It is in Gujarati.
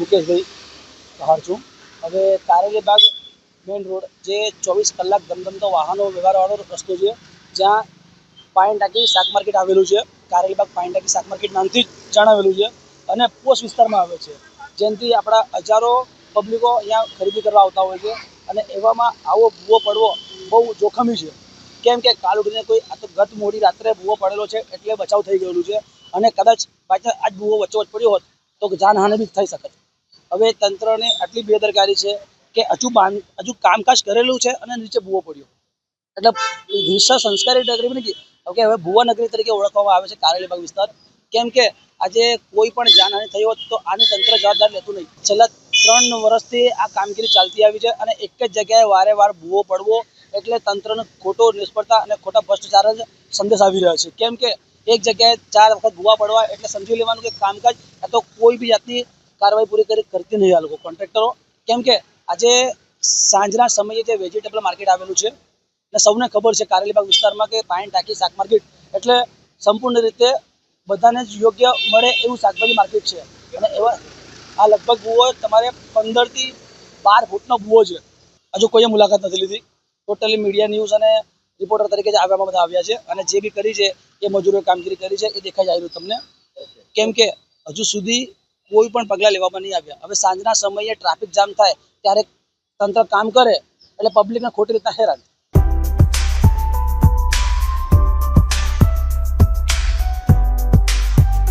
મુકેશભાઈ બહાર છું. હવે કારેલી બાગ મેઇન રોડ જે ચોવીસ કલાક ધમધમતો વાહનો, વ્યવહારવાળો રસ્તો છે, જ્યાં પાઇન ટાંકી શાક માર્કેટ આવેલું છે. કારેલી બાગ પાઇન ટાંકી શાક માર્કેટ નામથી જણાવેલું છે અને પોસ્ટ વિસ્તારમાં આવે છે. જેનાથી આપણા હજારો પબ્લિકો અહીંયા ખરીદી કરવા આવતા હોય છે અને એવામાં આવો ભૂવો પડવો બહુ જોખમી છે. કેમ કે કાલ ઉઠીને કોઈ આ તો ગત મોડી રાત્રે ભૂવો પડેલો છે એટલે બચાવ થઈ ગયેલું છે અને કદાચ પાછળ આજ ભૂવો વચ્ચોવચ પડ્યો હોત તો જાનહાનિ બી થઈ શકે હવે તંત્રને આટલી બેદરકારી છે કે હજુ બાંધ હજુ કામકાજ કરેલું છે અને નીચે ભૂવો પડ્યો. એટલે હિંસા સંસ્કારી નગરી નથી કે હવે ભુવા નગરી તરીકે ઓળખવામાં આવે છે કારેલીબાગ વિસ્તાર. કેમ કે આજે કોઈ પણ જાનહાની થઈ હોત તો આની તંત્ર જવાબદાર લેતું નહીં. છેલ્લા ત્રણ વર્ષથી આ કામગીરી ચાલતી આવી છે અને એક જ જગ્યાએ વારે વાર ભૂવો પડવો એટલે તંત્રનો ખોટો નિષ્ફળતા અને ખોટા ભ્રષ્ટાચાર જ સંદેશ આવી રહ્યો છે. કેમ કે એક જગ્યાએ ચાર વખત ભૂવા પડવા એટલે સમજી લેવાનું કે કામકાજ અથવા કોઈ બી જાતની કાર્યવાહી પૂરી કરી, કરતી નહીં આ લોકો કોન્ટ્રાક્ટરો કેમ કે આજે સાંજના સમયે જે વેજીટેબલ માર્કેટ આવેલું છે અને સૌને ખબર છે કારેલીબાગ વિસ્તારમાં કે પાણી ટાંકી શાક માર્કેટ એટલે સંપૂર્ણ રીતે બધાને જ યોગ્ય મળે એવું શાકભાજી માર્કેટ છે. અને એવા, આ લગભગ બુઓ તમારે પંદરથી બાર ફૂટનો બુઓ છે. હજુ કોઈએ મુલાકાત નથી લીધી. ટોટલી મીડિયા ન્યૂઝ અને રિપોર્ટર તરીકે જ આવ્યામાં બધા આવ્યા છે. અને જે બી કરી છે, એ મજૂરોએ કામગીરી કરી છે, એ દેખાઈ આવી રહ્યું તમને. કેમ કે હજુ સુધી કોઈ પણ પગલાં લેવામાં નહીં આવ્યા. હવે સાંજના સમયે ટ્રાફિક જામ થાય, ત્યારે તંત્ર કામ કરે, એટલે પબ્લિકને ખોટી રીતના હેરાન